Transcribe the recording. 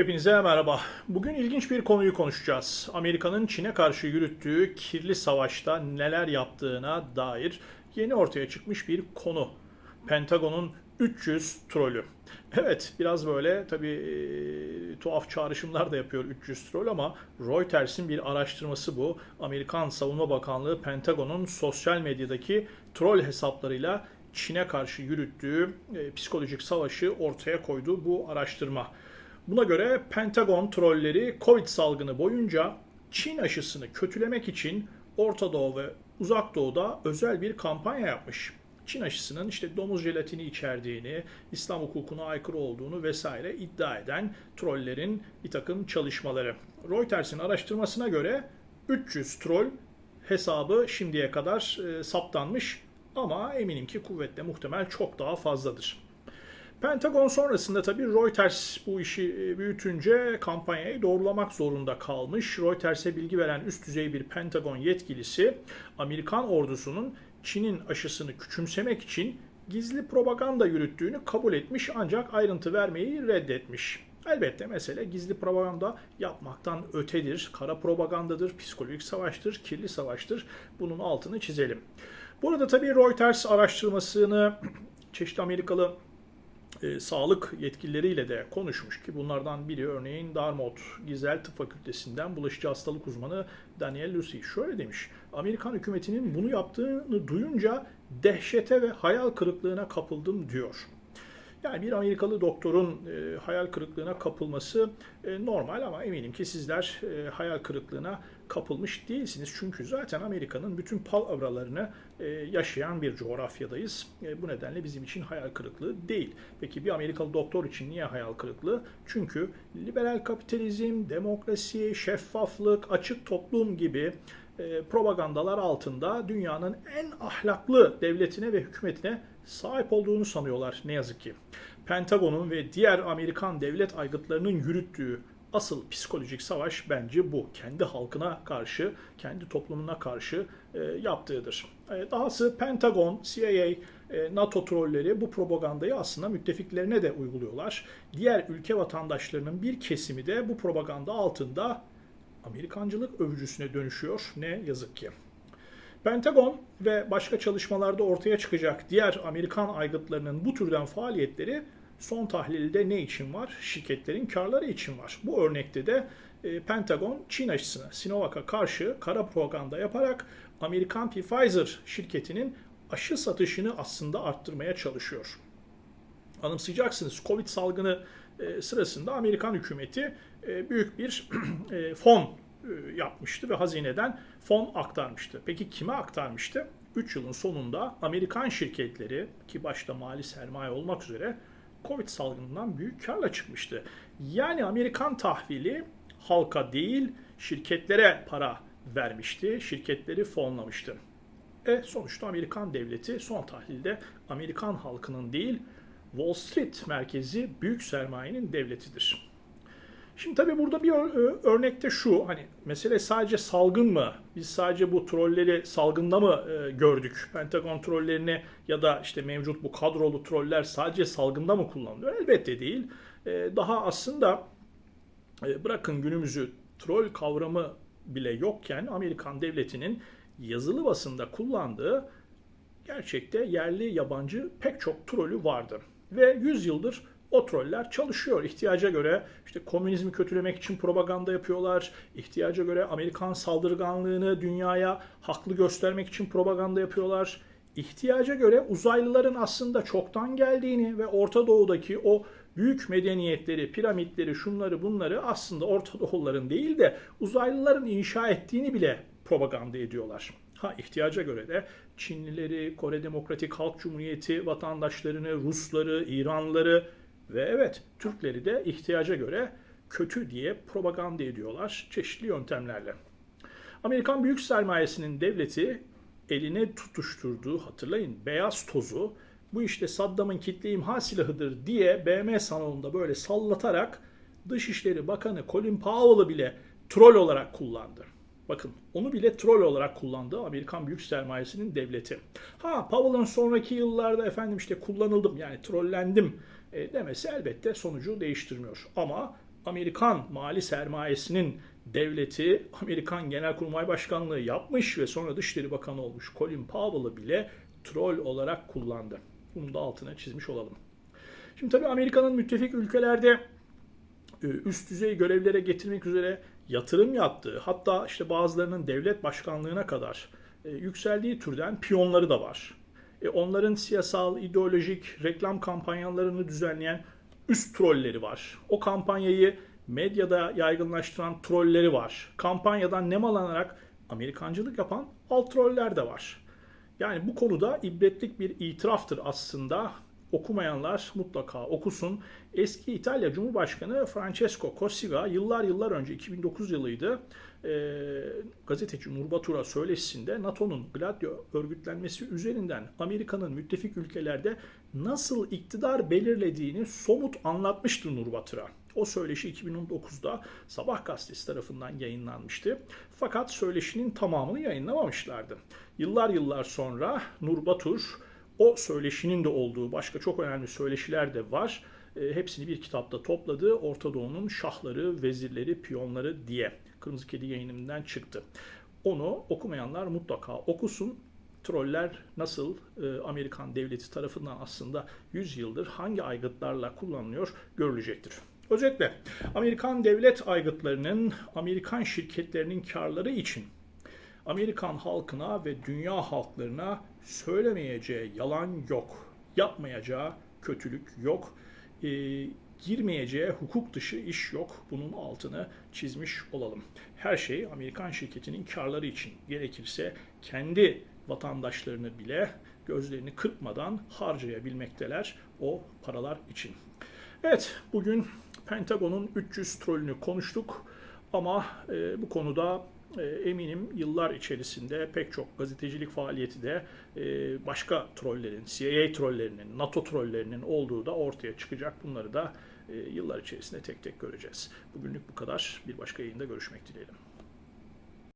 Hepinize merhaba. Bugün ilginç bir konuyu konuşacağız. Amerika'nın Çin'e karşı yürüttüğü kirli savaşta neler yaptığına dair yeni ortaya çıkmış bir konu. Pentagon'un 300 trolü. Evet biraz böyle tabii e, tuhaf çağrışımlar da yapıyor 300 troll ama Reuters'in bir araştırması bu. Amerikan Savunma Bakanlığı Pentagon'un sosyal medyadaki troll hesaplarıyla Çin'e karşı yürüttüğü e, psikolojik savaşı ortaya koyduğu bu araştırma. Buna göre Pentagon trolleri Covid salgını boyunca Çin aşısını kötülemek için Orta Doğu ve Uzak Doğu'da özel bir kampanya yapmış. Çin aşısının işte domuz jelatini içerdiğini, İslam hukukuna aykırı olduğunu vesaire iddia eden trollerin bir takım çalışmaları. Reuters'in araştırmasına göre 300 troll hesabı şimdiye kadar e, saptanmış ama eminim ki kuvvetle muhtemel çok daha fazladır. Pentagon sonrasında tabii Reuters bu işi e, büyütünce kampanyayı doğrulamak zorunda kalmış. Reuters'e bilgi veren üst düzey bir Pentagon yetkilisi Amerikan ordusunun Çin'in aşısını küçümsemek için gizli propaganda yürüttüğünü kabul etmiş ancak ayrıntı vermeyi reddetmiş. Elbette mesele gizli propaganda yapmaktan ötedir. Kara propagandadır, psikolojik savaştır, kirli savaştır. Bunun altını çizelim. Burada tabii Reuters araştırmasını çeşitli Amerikalı e, sağlık yetkilileriyle de konuşmuş ki bunlardan biri örneğin Dartmouth Gizel Tıp Fakültesinden bulaşıcı hastalık uzmanı Daniel Lucy şöyle demiş. Amerikan hükümetinin bunu yaptığını duyunca dehşete ve hayal kırıklığına kapıldım diyor. Yani bir Amerikalı doktorun e, hayal kırıklığına kapılması e, normal ama eminim ki sizler e, hayal kırıklığına kapılmış değilsiniz. Çünkü zaten Amerika'nın bütün palavralarını e, yaşayan bir coğrafyadayız. E, bu nedenle bizim için hayal kırıklığı değil. Peki bir Amerikalı doktor için niye hayal kırıklığı? Çünkü liberal kapitalizm, demokrasi, şeffaflık, açık toplum gibi e, propagandalar altında dünyanın en ahlaklı devletine ve hükümetine sahip olduğunu sanıyorlar ne yazık ki. Pentagon'un ve diğer Amerikan devlet aygıtlarının yürüttüğü asıl psikolojik savaş bence bu. Kendi halkına karşı, kendi toplumuna karşı e, yaptığıdır. E, dahası Pentagon, CIA, e, NATO trolleri bu propagandayı aslında müttefiklerine de uyguluyorlar. Diğer ülke vatandaşlarının bir kesimi de bu propaganda altında Amerikancılık övücüsüne dönüşüyor. Ne yazık ki. Pentagon ve başka çalışmalarda ortaya çıkacak diğer Amerikan aygıtlarının bu türden faaliyetleri son tahlilde ne için var? Şirketlerin karları için var. Bu örnekte de e, Pentagon Çin aşısına Sinovac'a karşı kara propaganda yaparak Amerikan Pfizer şirketinin aşı satışını aslında arttırmaya çalışıyor. Anımsayacaksınız Covid salgını e, sırasında Amerikan hükümeti e, büyük bir fon yapmıştı ve hazineden fon aktarmıştı. Peki kime aktarmıştı? 3 yılın sonunda Amerikan şirketleri ki başta mali sermaye olmak üzere Covid salgınından büyük karla çıkmıştı. Yani Amerikan tahvili halka değil şirketlere para vermişti. Şirketleri fonlamıştı. E sonuçta Amerikan devleti son tahlilde Amerikan halkının değil Wall Street merkezi büyük sermayenin devletidir. Şimdi tabii burada bir örnekte şu hani mesele sadece salgın mı? Biz sadece bu trolleri salgında mı e, gördük? Pentagon trollerini ya da işte mevcut bu kadrolu troller sadece salgında mı kullanılıyor? Elbette değil. E, daha aslında e, bırakın günümüzü troll kavramı bile yokken Amerikan devletinin yazılı basında kullandığı gerçekte yerli yabancı pek çok trolü vardı. Ve 100 yıldır o troller çalışıyor. İhtiyaca göre işte komünizmi kötülemek için propaganda yapıyorlar. İhtiyaca göre Amerikan saldırganlığını dünyaya haklı göstermek için propaganda yapıyorlar. İhtiyaca göre uzaylıların aslında çoktan geldiğini ve Orta Doğu'daki o büyük medeniyetleri, piramitleri, şunları bunları aslında Orta Doğuların değil de uzaylıların inşa ettiğini bile propaganda ediyorlar. Ha ihtiyaca göre de Çinlileri, Kore Demokratik Halk Cumhuriyeti vatandaşlarını, Rusları, İranlıları ve evet Türkleri de ihtiyaca göre kötü diye propaganda ediyorlar çeşitli yöntemlerle. Amerikan büyük sermayesinin devleti eline tutuşturduğu hatırlayın beyaz tozu bu işte Saddam'ın kitle imha silahıdır diye BM salonunda böyle sallatarak Dışişleri Bakanı Colin Powell'ı bile troll olarak kullandı. Bakın onu bile troll olarak kullandı Amerikan büyük sermayesinin devleti. Ha Powell'ın sonraki yıllarda efendim işte kullanıldım yani trollendim e, demesi elbette sonucu değiştirmiyor. Ama Amerikan mali sermayesinin devleti Amerikan Genelkurmay Başkanlığı yapmış ve sonra Dışişleri Bakanı olmuş Colin Powell'ı bile troll olarak kullandı. Bunu da altına çizmiş olalım. Şimdi tabii Amerika'nın müttefik ülkelerde e, üst düzey görevlere getirmek üzere yatırım yaptığı, hatta işte bazılarının devlet başkanlığına kadar e, yükseldiği türden piyonları da var. E, onların siyasal, ideolojik, reklam kampanyalarını düzenleyen üst trolleri var. O kampanyayı medyada yaygınlaştıran trolleri var. Kampanyadan nemalanarak Amerikancılık yapan alt troller de var. Yani bu konuda ibretlik bir itiraftır aslında. Okumayanlar mutlaka okusun. Eski İtalya Cumhurbaşkanı Francesco Cossiga yıllar yıllar önce 2009 yılıydı e, gazeteci Nur Batur'a söyleşisinde NATO'nun Gladio örgütlenmesi üzerinden Amerika'nın müttefik ülkelerde nasıl iktidar belirlediğini somut anlatmıştı Nur Batur'a. O söyleşi 2019'da Sabah gazetesi tarafından yayınlanmıştı. Fakat söyleşinin tamamını yayınlamamışlardı. Yıllar yıllar sonra Nur Batur o söyleşinin de olduğu başka çok önemli söyleşiler de var. E, hepsini bir kitapta topladı. Orta Doğu'nun şahları, vezirleri, piyonları diye. Kırmızı Kedi yayınımından çıktı. Onu okumayanlar mutlaka okusun. Troller nasıl e, Amerikan devleti tarafından aslında 100 yıldır hangi aygıtlarla kullanılıyor görülecektir. Özetle Amerikan devlet aygıtlarının Amerikan şirketlerinin karları için Amerikan halkına ve dünya halklarına söylemeyeceği yalan yok. Yapmayacağı kötülük yok. E, girmeyeceği hukuk dışı iş yok. Bunun altını çizmiş olalım. Her şey Amerikan şirketinin karları için gerekirse kendi vatandaşlarını bile gözlerini kırpmadan harcayabilmekteler o paralar için. Evet, bugün Pentagon'un 300 trolünü konuştuk ama e, bu konuda eminim yıllar içerisinde pek çok gazetecilik faaliyeti de e, başka trollerin, CIA trollerinin, NATO trollerinin olduğu da ortaya çıkacak. Bunları da e, yıllar içerisinde tek tek göreceğiz. Bugünlük bu kadar. Bir başka yayında görüşmek dileğiyle.